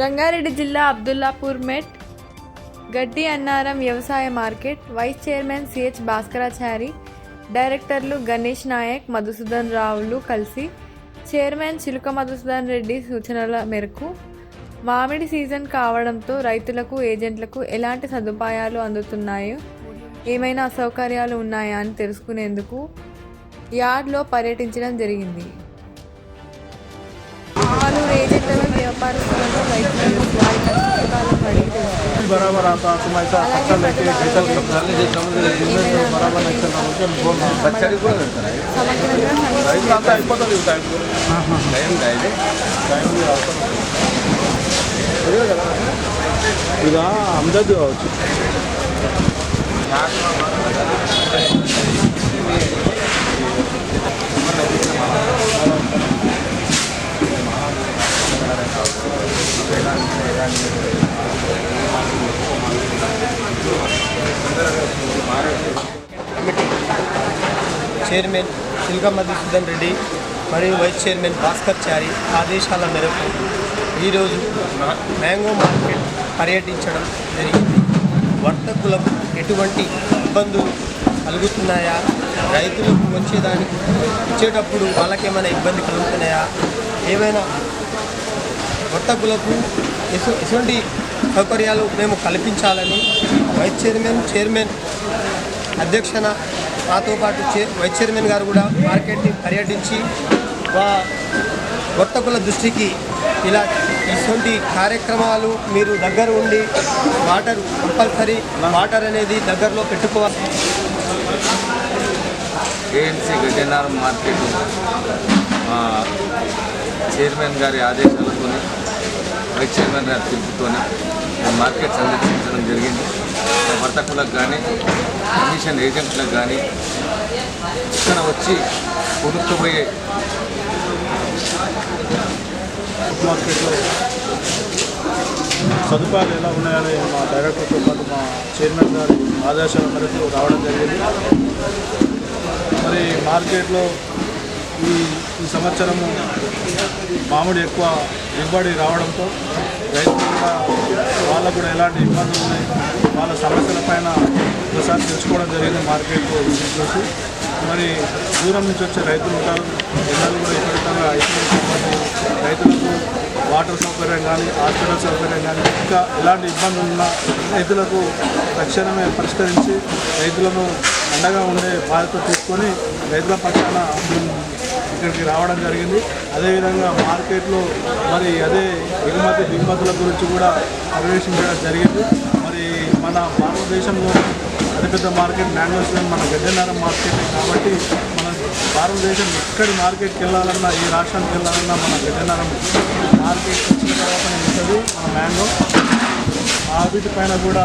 రంగారెడ్డి జిల్లా అబ్దుల్లాపూర్ మెట్ గడ్డి అన్నారం వ్యవసాయ market vice chairman CH Bhaskarachari డైరెక్టర్లు గణేష్ నాయక్ మధుసూదన్ రావులు కలిసి చైర్మన్ చిలుక మధుసూదన్ రెడ్డి సూచనల మేరకు మామిడి సీజన్ కావడంతో రైతులకు ఏజెంట్లకు ఎలాంటి సదుపాయాలు అందుతున్నాయో ఏమైనా అసౌకర్యాలు ఉన్నాయా అని తెలుసుకునేందుకు యార్డ్లో పర్యటించడం జరిగింది. పలువురు ఏజెంట్లను व्यापारस्थांना वाईट बराबर आता तुम्हाला आता लेके डिटेल करताने जे समजले बिझनेस बराबर नाही करणार म्हणजे बोल बच्चारी बोल समजलं आता इपत दिवस टाइम हां हां टाइम राहिले टाइम राहतो ಈಗ ಅಹಮದಾಬಾದ್ ಯಾಕೆ చైర్మన్ సిల్క మధుసూదన్ రెడ్డి మరియు వైస్ చైర్మన్ భాస్కర్ చారి ఆదేశాల మేరకు ఈరోజు మ్యాంగో మార్కెట్ పర్యటించడం జరిగింది. వర్తకులకు ఎటువంటి ఇబ్బందులు కలుగుతున్నాయా? రైతులకు వచ్చేదానికి ఇచ్చేటప్పుడు వాళ్ళకేమైనా ఇబ్బంది కలుగుతున్నాయా? ఏమైనా వర్తకులకు ఎటువంటి సౌకర్యాలు మేము కల్పించాలని వైస్ చైర్మన్ చైర్మన్ అధ్యక్షన మాతో పాటు చే వైస్ చైర్మన్ గారు కూడా మార్కెట్ని పర్యటించి వా వర్తకుల దృష్టికి ఇలా ఇటువంటి కార్యక్రమాలు మీరు దగ్గర ఉండి వాటర్ కంపల్సరీ వాటర్ అనేది దగ్గరలో పెట్టుకోవాలి. ఏఎన్సీ గడ్డెనారం మార్కెట్ చైర్మన్ గారి ఆదేశాలతోనే వైస్ చైర్మన్ గారి పిలుపుతోనే మార్కెట్ సందర్శించడం జరిగింది. వర్తకులకు కానీ కమిషన్ ఏజెంట్లకు కానీ ఇక్కడ వచ్చి కొనుక్కుపోయే మార్కెట్లో సదుపాయాలు ఎలా ఉన్నాయని మా డైరెక్టర్తో పాటు మా చైర్మన్ గారి ఆదేశాల మేరకు రావడం జరిగింది. మరి మార్కెట్లో ఈ ఈ సంవత్సరము మామిడి ఎక్కువ దిగుబడి రావడంతో రైతులు కూడా వాళ్ళకు కూడా ఎలాంటి ఇబ్బందులు ఉన్నాయి వాళ్ళ సమస్యల పైన ఒకసారి తెలుసుకోవడం జరిగింది మార్కెట్ చూసి మరి దూరం నుంచి వచ్చే రైతులు ఉంటారు జనాలు కూడా విపరీతంగా రైతులకు వాటర్ సౌకర్యం కానీ హాస్పిటల్ సౌకర్యం కానీ ఇంకా ఎలాంటి ఇబ్బందులు ఉన్నా రైతులకు తక్షణమే పరిష్కరించి రైతులను అండగా ఉండే బాధ్యత తీసుకొని రైతుల పక్షాన ఇక్కడికి రావడం జరిగింది. అదేవిధంగా మార్కెట్లో మరి అదే ఎగుమతి దిగుమతుల గురించి కూడా పర్యవేక్షించడం జరిగింది. మరి మన భారతదేశంలో అతిపెద్ద మార్కెట్ మ్యాంగోస్ మన గడ్డెనారం మార్కెట్ కాబట్టి మన భారతదేశం ఎక్కడి మార్కెట్కి వెళ్ళాలన్నా ఏ రాష్ట్రానికి వెళ్ళాలన్నా మన గడ్డెనారం మార్కెట్ వచ్చిన తర్వాత ఉంటుంది మన మ్యాంగో. ఆ వీటిపైన కూడా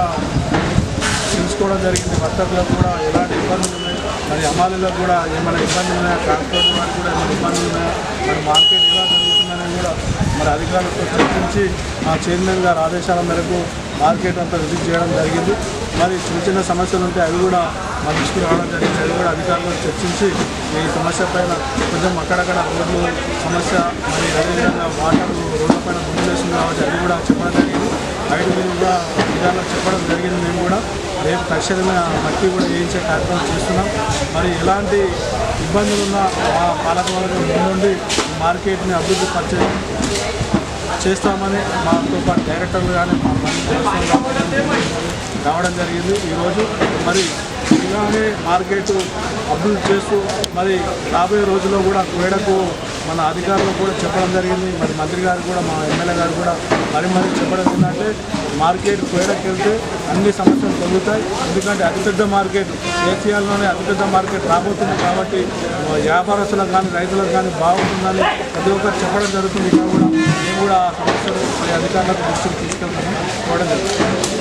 తెలుసుకోవడం జరిగింది. వర్తకులకు కూడా ఎలాంటి ఇబ్బందులు మరి అమ్మాయిలకు కూడా ఏమైనా ఇబ్బంది ఉన్నాయా? ట్రాన్స్పోర్ట్ వారికి కూడా ఏమైనా ఇబ్బంది ఉన్నాయా? మరి మార్కెట్ ఎలా జరుగుతుందని కూడా మరి అధికారులతో చర్చించి మా చైర్మన్ గారి ఆదేశాల మేరకు మార్కెట్ అంతా విజిట్ చేయడం జరిగింది. మరి చిన్న చిన్న సమస్యలు ఉంటే అవి కూడా మా దృష్టికి రావడం జరిగింది. అవి కూడా అధికారులతో చర్చించి ఈ సమస్య పైన కొంచెం అక్కడక్కడ రోడ్లు సమస్య మరి అదేవిధంగా వాటర్ రోడ్ల పైన గుండెలు వేస్తుంది కాబట్టి అవి కూడా చెప్పడం జరిగింది. ఐదు మీద కూడా విధాలు చెప్పడం జరిగింది మేము కూడా. రేపు తక్షణమే ఆ మట్టి కూడా వేయించే కార్యక్రమం చేస్తున్నాం. మరి ఎలాంటి ఇబ్బందులు ఉన్నా మా పాలకవర్గం ముందుండి మార్కెట్ని అభివృద్ధి పరిచే చేస్తామని మాతో పాటు డైరెక్టర్లు కానీ మా రావడం జరిగింది ఈరోజు. మరి ఇలానే మార్కెట్ అభివృద్ధి చేస్తూ మరి రాబోయే రోజుల్లో కూడా క్రీడకు మన అధికారులకు కూడా చెప్పడం జరిగింది. మరి మంత్రి గారు కూడా మా ఎమ్మెల్యే గారు కూడా మరి మరి చెప్పడం ఏంటంటే మార్కెట్ క్రీడకి వెళ్తే అన్ని సమస్యలు తొలుగుతాయి. ఎందుకంటే అతిపెద్ద మార్కెట్ ఏసీఆర్లోనే అతిపెద్ద మార్కెట్ రాబోతుంది కాబట్టి వ్యాపారస్తులకు కానీ రైతులకు కానీ బాగుంటుందని ప్రతి ఒక్కరు చెప్పడం జరుగుతుంది. ఇక్కడ కూడా మేము కూడా ఆ సమస్యలు మరి అధికారులకు దృష్టికి తీసుకెళ్తాము చూడడం జరుగుతుంది.